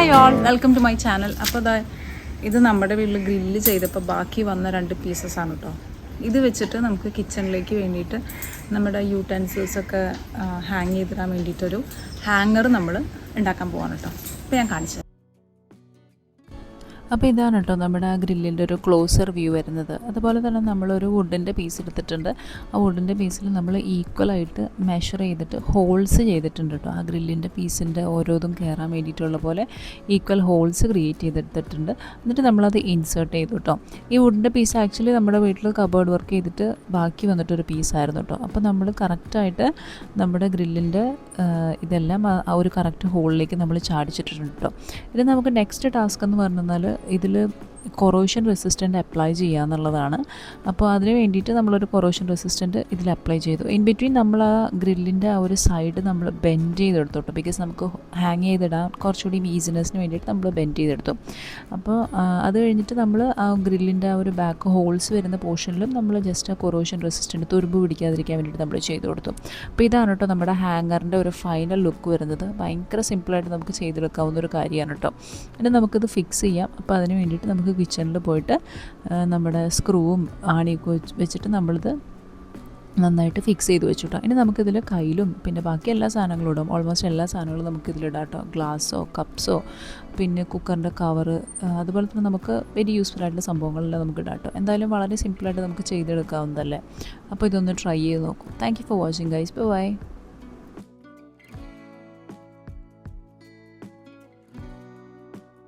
Welcome to my channel അപ്പോൾ അതാ ഇത് നമ്മുടെ വീട്ടിൽ ഗ്രില്ല് ചെയ്തപ്പോൾ ബാക്കി വന്ന രണ്ട് പീസസ് ആണ് കേട്ടോ ഇത് വെച്ചിട്ട് നമുക്ക് കിച്ചണിലേക്ക് വേണ്ടിയിട്ട് നമ്മുടെ യൂട്ടൻസിൽസ് ഒക്കെ ഹാങ് ചെയ്തിടാൻ വേണ്ടിയിട്ടൊരു ഹാങ്ങർ നമ്മൾ ഉണ്ടാക്കാൻ പോവാണ് കേട്ടോ അപ്പോൾ ഞാൻ കാണിച്ചു അപ്പോൾ ഇതാണ് കേട്ടോ നമ്മുടെ ആ ഗ്രില്ലിന്റെ ഒരു ക്ലോസർ വ്യൂ വരുന്നത്. അതുപോലെ തന്നെ നമ്മളൊരു വുഡിന്റെ പീസ് എടുത്തിട്ടുണ്ട്. ആ വുഡിന്റെ പീസിൽ നമ്മൾ ഈക്വലായിട്ട് മെഷർ ചെയ്തിട്ട് ഹോൾസ് ചെയ്തിട്ടുണ്ട് കേട്ടോ. ആ ഗ്രില്ലിന്റെ പീസിന്റെ ഓരോതും കയറാൻ വേണ്ടിയിട്ടുള്ള പോലെ ഈക്വൽ ഹോൾസ് ക്രിയേറ്റ് ചെയ്തെടുത്തിട്ടുണ്ട് എന്നിട്ട് നമ്മളത് ഇൻസേർട്ട് ചെയ്തു കേട്ടോ. ഈ വുഡിന്റെ പീസ് ആക്ച്വലി നമ്മുടെ വീട്ടിൽ കബേർഡ് വർക്ക് ചെയ്തിട്ട് ബാക്കി വന്നിട്ടൊരു പീസായിരുന്നു കേട്ടോ. അപ്പോൾ നമ്മൾ കറക്റ്റായിട്ട് നമ്മുടെ ഗ്രില്ലിന്റെ ഇതെല്ലാം ആ ഒരു കറക്റ്റ് ഹോളിലേക്ക് നമ്മൾ ചാടിച്ചിട്ടുണ്ട് കേട്ടോ. ഇത് നമുക്ക് നെക്സ്റ്റ് ടാസ്ക് എന്ന് പറഞ്ഞാൽ ഇതിൽ കൊറോഷൻ റെസിസ്റ്റന്റ് അപ്ലൈ ചെയ്യുക എന്നുള്ളതാണ് അപ്പോൾ അതിന് വേണ്ടിയിട്ട് നമ്മളൊരു കൊറോഷൻ റെസിസ്റ്റന്റ് ഇതിൽ അപ്ലൈ ചെയ്തു. ഇൻ ബിറ്റ്വീൻ നമ്മൾ ആ ഗ്രില്ലിന്റെ ആ ഒരു സൈഡ് നമ്മൾ ബെൻഡ് ചെയ്തെടുത്തോട്ടോ. ബിക്കോസ് നമുക്ക് ഹാങ് ചെയ്തിടാൻ കുറച്ചുകൂടി ഈസിനെസ്സിന് വേണ്ടിയിട്ട് നമ്മൾ ബെൻഡ് ചെയ്തെടുത്തു. അപ്പോൾ അത് കഴിഞ്ഞിട്ട് നമ്മൾ ആ ഗ്രില്ലിന്റെ ആ ഒരു ബാക്ക് ഹോൾസ് വരുന്ന പോർഷനിലും നമ്മൾ ജസ്റ്റ് ആ കൊറോഷൻ റെസിസ്റ്റന്റ് തുരുമ്പ് പിടിക്കാതിരിക്കാൻ വേണ്ടിയിട്ട് നമ്മൾ ചെയ്തു കൊടുത്തു. അപ്പോൾ ഇതാണ് കേട്ടോ നമ്മുടെ ഹാങ്ങറിന്റെ ഒരു ഫൈനൽ ലുക്ക് വരുന്നത്. ഭയങ്കര സിമ്പിളായിട്ട് നമുക്ക് ചെയ്തെടുക്കാവുന്ന ഒരു കാര്യമാണ് കേട്ടോ പിന്നെ നമുക്കിത് ഫിക്സ് ചെയ്യാം. അപ്പോൾ അതിന് വേണ്ടിയിട്ട് നമുക്ക് കിച്ചണിൽ പോയിട്ട് നമ്മുടെ സ്ക്രൂവും ആണിയൊക്കെ വെച്ചിട്ട് നമ്മളിത് നന്നായിട്ട് ഫിക്സ് ചെയ്ത് വെച്ചു കേട്ടോ ഇനി നമുക്കിതിൽ കയ്യിലും പിന്നെ ബാക്കി എല്ലാ സാധനങ്ങളും ഇടും. ഓൾമോസ്റ്റ് എല്ലാ സാധനങ്ങളും നമുക്കിതിലിടാം കേട്ടോ ഗ്ലാസ്സോ കപ്സോ പിന്നെ കുക്കറിന്റെ കവർ അതുപോലെ തന്നെ നമുക്ക് വെരി യൂസ്ഫുൾ ആയിട്ടുള്ള സംഭവങ്ങളെല്ലാം നമുക്ക് ഇടാം കേട്ടോ എന്തായാലും വളരെ സിമ്പിളായിട്ട് നമുക്ക് ചെയ്തെടുക്കാവുന്നതല്ലേ? അപ്പോൾ ഇതൊന്ന് ട്രൈ ചെയ്ത് നോക്കും. Thank you for watching guys bye